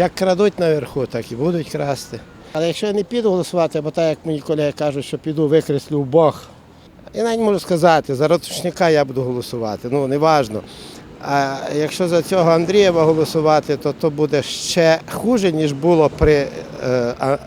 Як крадуть наверху, так і будуть красти. Але якщо я не піду голосувати, бо так як мої колеги кажуть, що піду викреслю в Бог, я навіть можу сказати, за Ратушника я буду голосувати, ну неважно. А якщо за цього Андрієва голосувати, то то буде ще хуже, ніж було при е, е,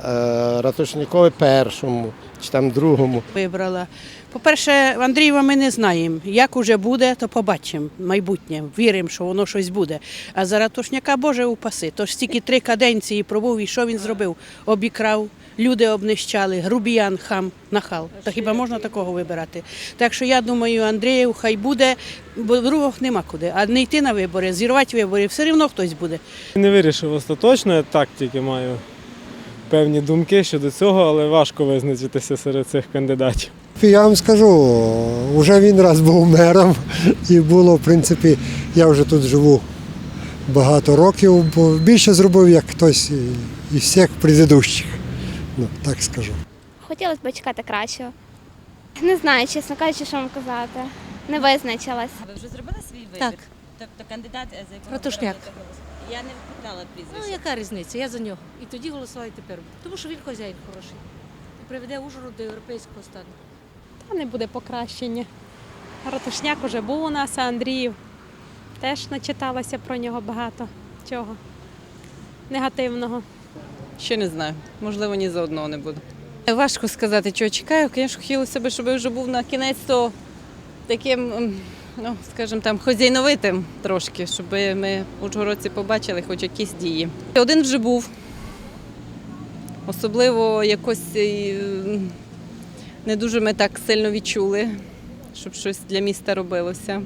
Ратушникові першому чи там другому. вибрала. По-перше, Андрієва ми не знаємо. Як уже буде, то побачимо майбутнє. Віримо, що воно щось буде. А за Ратушняка Боже упаси. Тож стільки три каденції пробув і що він зробив? Обікрав, люди обнищали, грубіян, хам, нахал. Та хіба можна такого вибирати? Так що я думаю, Андрієв хай буде, бо другого нема куди. А не йти на вибори, зірвати вибори, все одно хтось буде. Не вирішив остаточно, я так тільки маю певні думки щодо цього, але важко визначитися серед цих кандидатів. Я вам скажу, вже він раз був мером і було, в принципі, я вже тут живу багато років, бо більше зробив, як хтось із всіх предыдущих. Ну, так скажу. Хотілося б чекати кращого. Не знаю, чесно кажучи, що вам казати. Не визначилась. Ви вже зробили свій вибір? Так. Тобто кандидат, е, за якого Ратушняк. голосувати? Я не впитала Ну, яка різниця? Я за нього. І тоді голосуваю тепер. Тому що він хазяїн хороший. І приведе Ужгород до європейського стану. Та не буде покращення. Ратушняк уже був у нас, а Андріїв теж начиталася про нього багато чого негативного. Ще не знаю. Можливо, ні за одного не буду. Важко сказати, чого чекаю. Звісно, хотілося б, щоб вже був на кінець то таким, ем, ну, скажімо там, хазяйновитим трошки, щоб ми ужгородці побачили хоч якісь дії. Один вже був. Особливо якось е, не дуже ми так сильно відчули, щоб щось для міста робилося.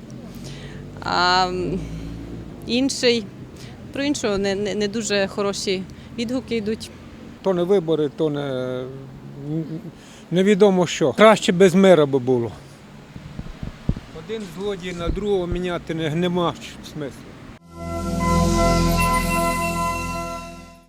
А інший, про іншого не, не, не дуже хороші відгуки йдуть. То не вибори, то не невідомо що. Краще без мера би було один злодій на другого міняти нема смислу.